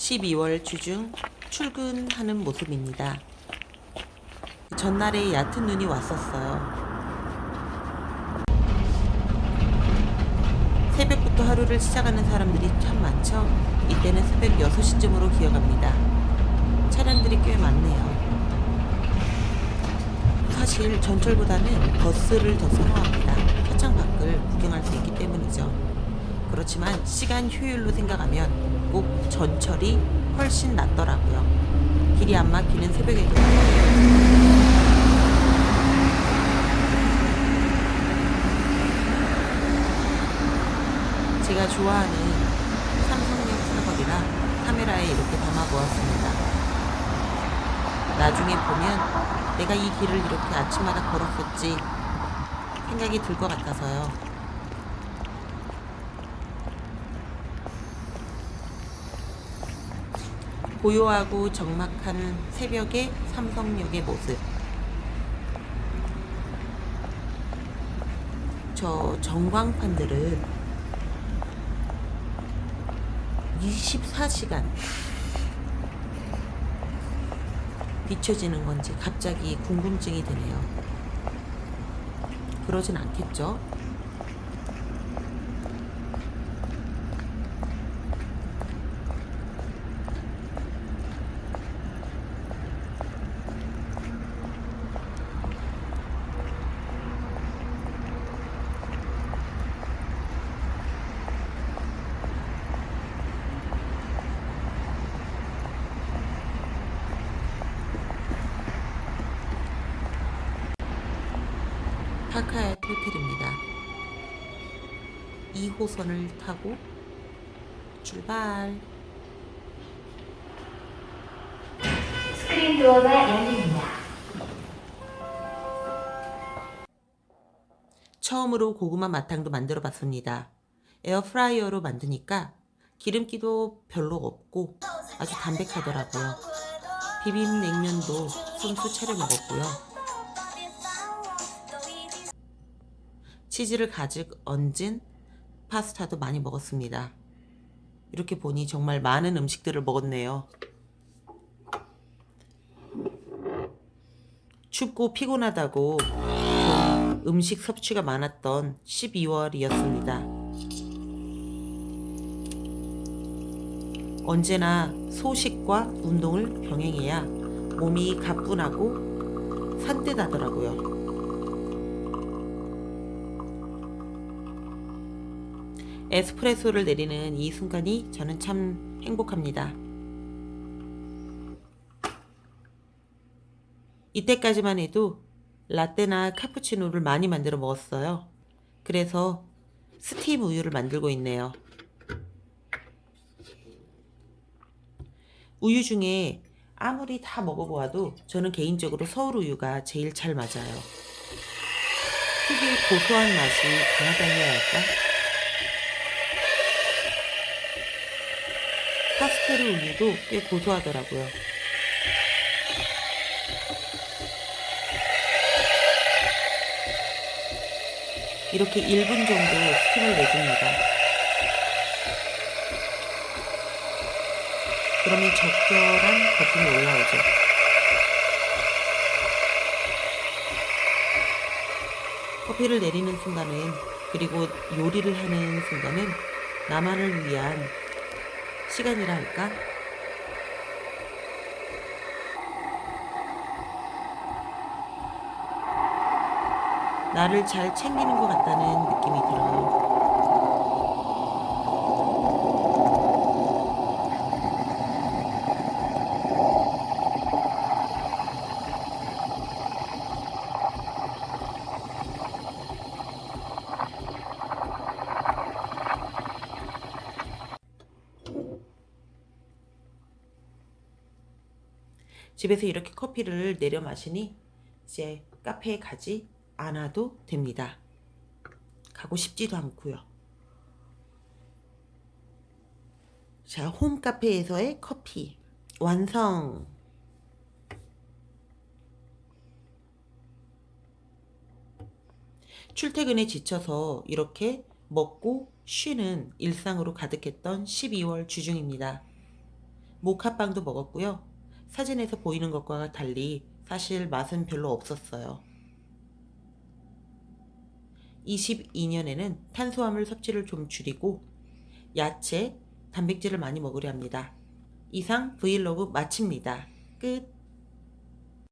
12월 주중 출근하는 모습입니다. 전날에 얕은 눈이 왔었어요. 새벽부터 하루를 시작하는 사람들이 참 많죠? 이때는 새벽 6시쯤으로 기어갑니다. 차량들이 꽤 많네요. 사실 전철보다는 버스를 더 선호합니다. 차창 밖을 구경할 수 있기 때문이죠. 그렇지만 시간 효율로 생각하면 꼭 전철이 훨씬 낫더라고요. 길이 안 막히는 새벽에도 제가 좋아하는 삼성용 사거리라 카메라에 이렇게 담아 보았습니다. 나중에 보면 내가 이 길을 이렇게 아침마다 걸었었지 생각이 들 것 같아서요. 고요하고 적막한 새벽의 삼성역의 모습. 저 전광판들은 24시간 비춰지는 건지 갑자기 궁금증이 드네요. 그러진 않겠죠? 파카야트 호텔입니다. 2호선을 타고 출발. 스크린 도어가 열립니다. 처음으로 고구마 마탕도 만들어 봤습니다. 에어프라이어로 만드니까 기름기도 별로 없고 아주 담백하더라고요. 비빔 냉면도 손수 차려 먹었고요. 치즈를 가득 얹은 파스타도 많이 먹었습니다. 이렇게 보니 정말 많은 음식들을 먹었네요. 춥고 피곤하다고 좀 음식 섭취가 많았던 12월이었습니다. 언제나 소식과 운동을 병행해야 몸이 가뿐하고 산뜻하더라고요. 에스프레소를 내리는 이 순간이 저는 참 행복합니다. 이때까지만 해도 라떼나 카푸치노를 많이 만들어 먹었어요. 그래서 스팀 우유를 만들고 있네요. 우유 중에 아무리 다 먹어보아도 저는 개인적으로 서울 우유가 제일 잘 맞아요. 특유의 고소한 맛이 강하다 해야 할까? 파스텔 우유도 꽤 고소하더라고요. 이렇게 1분 정도 스팀을 내줍니다. 그러면 적절한 거품이 올라오죠. 커피를 내리는 순간은 그리고 요리를 하는 순간은 나만을 위한 시간이라 할까? 나를 잘 챙기는 것 같다는 느낌이 들어요. 집에서 이렇게 커피를 내려 마시니 이제 카페에 가지 않아도 됩니다. 가고 싶지도 않고요. 자, 홈 카페에서의 커피 완성. 출퇴근에 지쳐서 이렇게 먹고 쉬는 일상으로 가득했던 12월 주중입니다. 모카빵도 먹었고요. 사진에서 보이는 것과 달리 사실 맛은 별로 없었어요. 22년에는 탄수화물 섭취를 좀 줄이고 야채, 단백질을 많이 먹으려 합니다. 이상 브이로그 마칩니다. 끝.